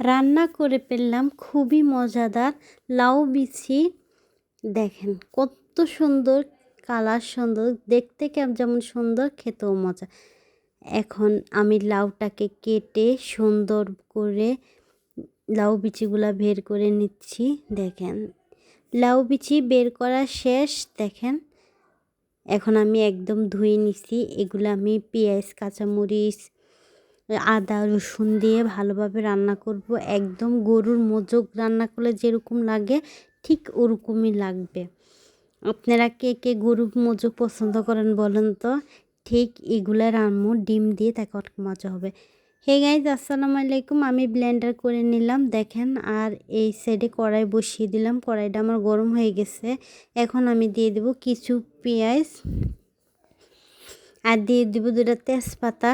রান্না করে পেলাম, খুবই মজাদার। লাউ বিছি দেখেন কত সুন্দর, কালার সুন্দর, দেখতে যেমন সুন্দর, খেতেও মজা। এখন আমি লাউটাকে কেটে সুন্দর করে লাউ বিচিগুলা বের করে নিচ্ছি, দেখেন। লাউ বিচি বের করা শেষ, দেখেন। এখন আমি একদম ধুয়ে নিছি, এগুলো আমি পেঁয়াজ, কাঁচামরিচ আদা, রসুন দিয়ে ভালোভাবে রান্না করব। একদম গরুর মোজক রান্না করলে যেরকম লাগে, ঠিক ওরকমই লাগবে। আপনারা কে কে গরুর মোজক পছন্দ করেন বলেন তো? ঠিক এগুলো রান্না ডিম দিয়ে তাকে অনেক মজা হবে। হে গাইজ, আসসালামু আলাইকুম। আমি ব্লেন্ডার করে নিলাম, দেখেন। আর এই সাইডে কড়াই বসিয়ে দিলাম। কড়াইটা আমার গরম হয়ে গেছে। এখন আমি দিয়ে দেব কিছু পেঁয়াজ। আর দিয়ে দেব দুটা তেজপাতা।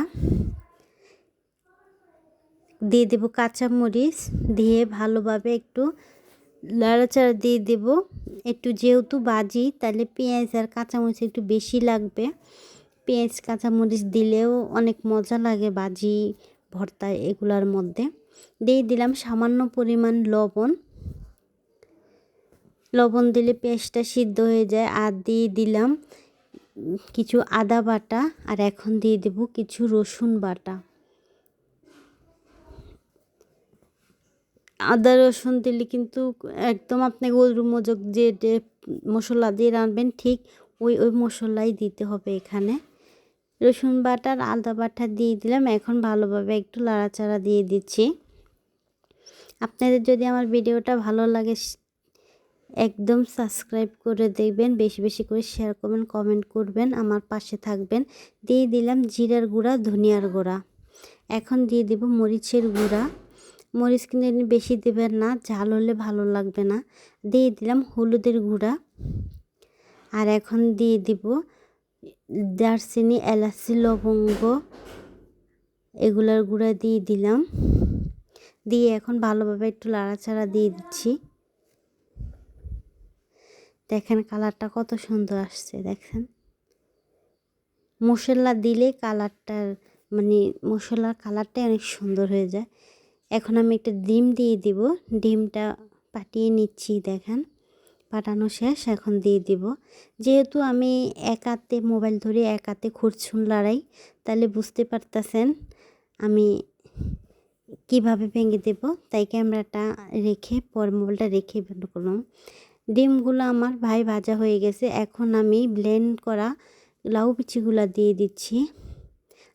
দিয়ে দেব কাঁচামরিচ, দিয়ে ভালোভাবে একটু লাড়াচাড়া দিয়ে দেব। একটু যেহেতু বাজি, তাহলে পেঁয়াজ আর কাঁচামরিচ একটু বেশি লাগবে। পেঁয়াজ, কাঁচামরিচ দিলেও অনেক মজা লাগে বাজি, ভর্তা এগুলার মধ্যে। দিয়ে দিলাম সামান্য পরিমাণ লবণ। লবণ দিলে পেঁয়াজটা সিদ্ধ হয়ে যায়। আর দিয়ে দিলাম কিছু আদা বাটা, আর এখন দিয়ে দেব কিছু রসুন বাটা। আদা, রসুন দিলে কিন্তু একদম আপনি গরুর মজক যে মশলা দিয়ে রানবেন, ঠিক ওই ওই মশলাই দিতে হবে এখানে। রসুন বাটার, আদা বাটা দিয়ে দিলাম। এখন ভালোভাবে একটু লাড়াচাড়া দিয়ে দিচ্ছি। আপনাদের যদি আমার ভিডিওটা ভালো লাগে, একদম সাবস্ক্রাইব করে দেখবেন, বেশি বেশি করে শেয়ার করবেন কমেন্ট করবেন, আমার পাশে থাকবেন। দিয়ে দিলাম জিরার গুঁড়া, ধনিয়ার গুঁড়া। এখন দিয়ে দিব মরিচের গুঁড়া। মরিচ কিন্তু বেশি দেবেন না, ঝাল হলে ভালো লাগবে না। দিয়ে দিলাম হলুদের গুঁড়া। আর এখন দিয়ে দিব দারচিনি, এলাচি, লবঙ্গ, এগুলার গুঁড়া দিয়ে দিলাম। দিয়ে এখন ভালোভাবে একটু লাড়াচাড়া দিয়ে দিচ্ছি। দেখেন কালারটা কত সুন্দর আসছে, দেখেন। মশলা দিলে কালারটার মানে মশলার কালারটাই অনেক সুন্দর হয়ে যায়। এখন আমি একটা ডিম দিয়ে দিব। ডিমটা পাটিয়ে নিচ্ছি, দেখেন। পাটানো শেষ, এখন দিয়ে দিব। যেহেতু আমি একাতে মোবাইল ধরে একাতে খুরছুন লড়াই, তাহলে বুঝতে পারতেছেন আমি কীভাবে ভেঙে দেব। তাই ক্যামেরাটা রেখে, পর মোবাইলটা রেখে বের করলাম। ডিমগুলো আমার ভাই ভাজা হয়ে গেছে। এখন আমি ব্লেন্ড করা লাউ বিচিগুলো দিয়ে দিচ্ছি।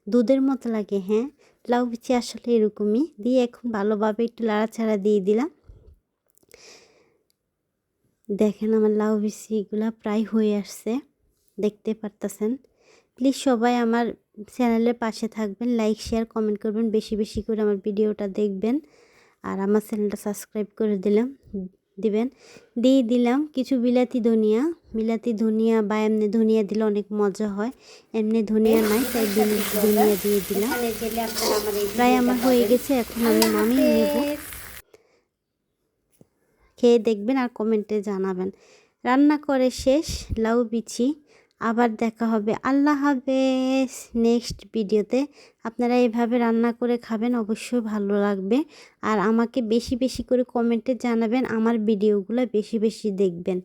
দুধের মতো লাগে হ্যাঁ। লাউ বিচি আসলে এরকমই। দিয়ে এখন ভালোভাবে একটু লাড়াছাড়া দিয়ে দিলাম। দেখেন আমার লাউ বিচিগুলো প্রায় হয়ে আসছে। দেখতে পারতেছেন। প্লিজ সবাই আমার চ্যানেলের পাশে থাকবেন লাইক শেয়ার কমেন্ট করবেন। বেশি বেশি করে আমার ভিডিওটা দেখবেন। আর আমার চ্যানেলটা সাবস্ক্রাইব করে দিলাম। দিবেন। দিয়ে দিলাম কিছু বিলাতি ধনিয়া। বিলাতি ধনিয়া বা এমনি ধনিয়া দিলে অনেক মজা হয়। এমনি ধনিয়া নাই, তাই ধনিয়া দিয়ে দিলাম। প্রায় আমার হয়ে গেছে, এখন আমি মামি নেব। খেয়ে দেখবেন আর কমেন্টে জানাবেন। রান্না করে শেষ, লাউ বিছি আবার দেখা হবে। আল্লাহ হাফেজ। নেক্সট ভিডিওতে আপনারা এভাবে রান্না করে খাবেন অবশ্যই ভালো লাগবে। আর আমাকে বেশি বেশি করে কমেন্টে জানাবেন আমার ভিডিওগুলো বেশি বেশি দেখবেন।